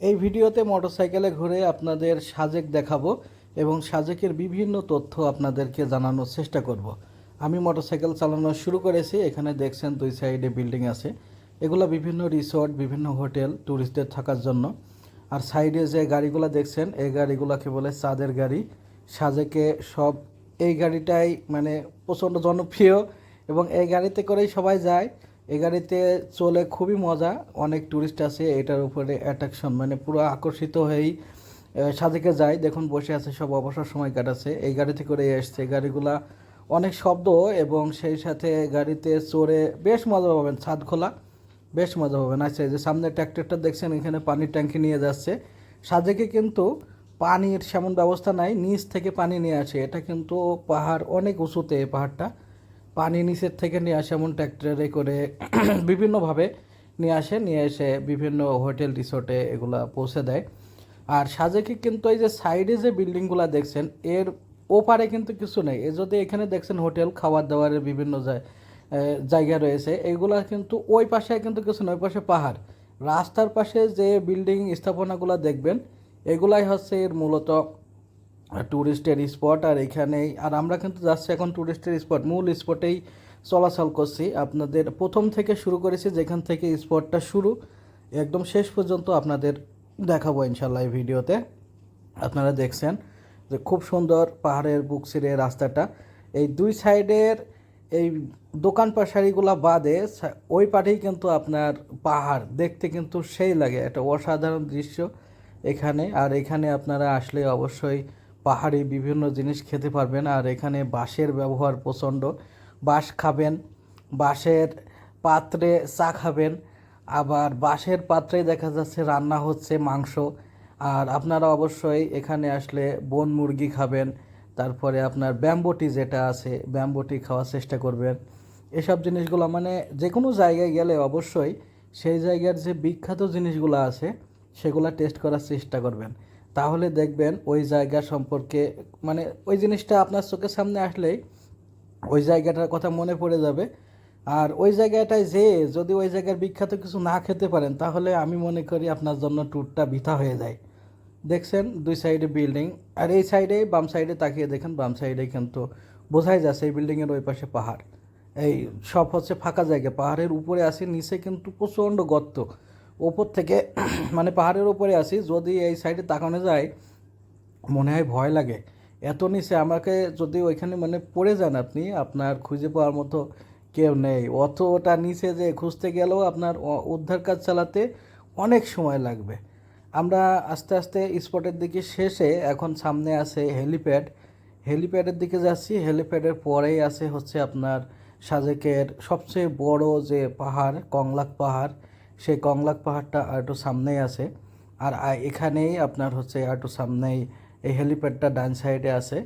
এই ভিডিওতে মোটরসাইকেলে ঘুরে আপনাদের সাজেক দেখাবো এবং সাজেকের বিভিন্ন তথ্য আপনাদেরকে জানানোর চেষ্টা করব। আমি মোটরসাইকেল চালানো শুরু করেছি, এখানে দেখছেন দুই সাইডে বিল্ডিং আছে। এগুলো বিভিন্ন রিসোর্ট, বিভিন্ন হোটেল ট্যুরিস্টদের থাকার জন্য। আর সাইডে যে গাড়িগুলো দেখছেন, এই গাড়িগুলোকে বলে চাঁদের গাড়ি। সাজেকে সব, এই গাড়িটাই মানে প্রচণ্ড জনপ্রিয় এবং এই গাড়িতে করেই সবাই যায়। এই গাড়িতে চলে খুবই মজা। অনেক ট্যুরিস্ট আছে এটার উপরে অ্যাট্রাকশন মানে পুরো আকর্ষিত হয়েই সাজেকে যায়। দেখুন, বসে আছে সব অবসর সময় কাটাচ্ছে এই গাড়িতে করে এসছে। গাড়িগুলা অনেক শব্দ এবং সেই সাথে গাড়িতে চড়ে বেশ মজা পাবেন, ছাদ খোলা, বেশ মজা পাবেন। আচ্ছা এই যে সামনে ট্র্যাক্টরটা দেখছেন, এখানে পানির ট্যাঙ্কি নিয়ে যাচ্ছে। সাজেকে কিন্তু পানির সেমন ব্যবস্থা নাই, নিচ থেকে পানি নিয়ে আসে। এটা কিন্তু পাহাড় অনেক উঁচুতে, এই পাহাড়টা। পানি নিচের থেকে নিয়ে আসে এমন ট্র্যাক্টরে করে বিভিন্নভাবে নিয়ে আসে, নিয়ে এসে বিভিন্ন হোটেল, রিসোর্টে এগুলা পৌঁছে দেয়। আর সাজেকে কিন্তু এই যে সাইডে যে বিল্ডিংগুলো দেখছেন, এর ওপারে কিন্তু কিছু নেই। এ যদি এখানে দেখছেন হোটেল, খাবার দাবারের বিভিন্ন জায়- জায়গা রয়েছে এইগুলা কিন্তু ওই পাশে কিন্তু কিছু নয় ওই পাশে পাহাড়। রাস্তার পাশে যে বিল্ডিং স্থাপনাগুলো দেখবেন, এগুলাই হচ্ছে এর মূলত ট্যুরিস্টের স্পট আর এখানেই। আর আমরা কিন্তু যাচ্ছি এখন ট্যুরিস্টের স্পট মূল স্পটেই চলাচল করছি। আপনাদের প্রথম থেকে শুরু করেছি, যেখান থেকে স্পটটা শুরু। একদম শেষ পর্যন্ত আপনাদের দেখাবো ইনশাল্লাহ এই ভিডিওতে। আপনারা দেখছেন যে খুব সুন্দর পাহাড়ের বুক ছিঁড়ে রাস্তাটা। এই দুই সাইডের এই দোকান পাশারিগুলো বাদে ওই পাটেই কিন্তু আপনার পাহাড়। দেখতে কিন্তু সেই লাগে, একটা অসাধারণ দৃশ্য এখানে। আর এখানে আপনারা আসলে অবশ্যই পাহাড়ি বিভিন্ন জিনিস খেতে পারবেন। আর এখানে বাঁশের ব্যবহার প্রচণ্ড। বাঁশ খাবেন, বাঁশের পাত্রে চা খাবেন। আবার বাঁশের পাত্রেই দেখা যাচ্ছে রান্না হচ্ছে মাংস। আর আপনারা অবশ্যই এখানে আসলে বন মুরগি খাবেন। তারপরে আপনার ব্যাম্বটি যেটা আছে, ব্যাম্বটি খাওয়ার চেষ্টা করবেন। এসব জিনিসগুলো মানে যে কোনো জায়গায় গেলে অবশ্যই সেই জায়গার যে বিখ্যাত জিনিসগুলো আছে, সেগুলো টেস্ট করার চেষ্টা করবেন। তাহলে দেখবেন ওই জায়গা সম্পর্কে মানে ওই জিনিসটা আপনার চোখের সামনে আসলেই ওই জায়গাটার কথা মনে পড়ে যাবে। আর ওই জায়গাটায় যে যদি ওই জায়গার বিখ্যাত কিছু না খেতে পারেন, তাহলে আমি মনে করি আপনার জন্য ট্যুরটা বৃথা হয়ে যায়। দেখছেন, দুই সাইডে বিল্ডিং, আর এই সাইডে বাম সাইডে তাকিয়ে দেখেন, বাম সাইডে কিন্তু বোঝাই যাচ্ছে এই বিল্ডিংয়ের ওই পাশে পাহাড়। এই সব হচ্ছে ফাঁকা জায়গা, পাহাড়ের উপরে আসি নিচে কিন্তু প্রচণ্ড গর্ত। ওপর থেকে মানে পাহাড়ের ওপরে আসি, যদি এই সাইডে তাকানো যায়, মনে হয় ভয় লাগে। এত নিচে আমাকে যদি ওইখানে মানে পড়ে যান আপনি, আপনার খুঁজে পাওয়ার মতো কেউ নেই। অতটা নিচে যে খুঁজতে গেলেও আপনার উদ্ধার কাজ চালাতে অনেক সময় লাগবে। আমরা আস্তে আস্তে স্পটের দিকে শেষে এখন সামনে আছে হেলিপ্যাড হেলিপ্যাডের দিকে যাচ্ছি হেলিপ্যাডের পরেই আছে হচ্ছে আপনার সাজেকের সবচেয়ে বড় যে পাহাড়, কংলাক পাহাড়। সেই কংলাক পাহাড়টা আর একটু সামনেই আছে। আর এখানেই আপনার হচ্ছে আর একটু সামনেই এই হেলিপ্যাডটা ডান সাইডে আছে।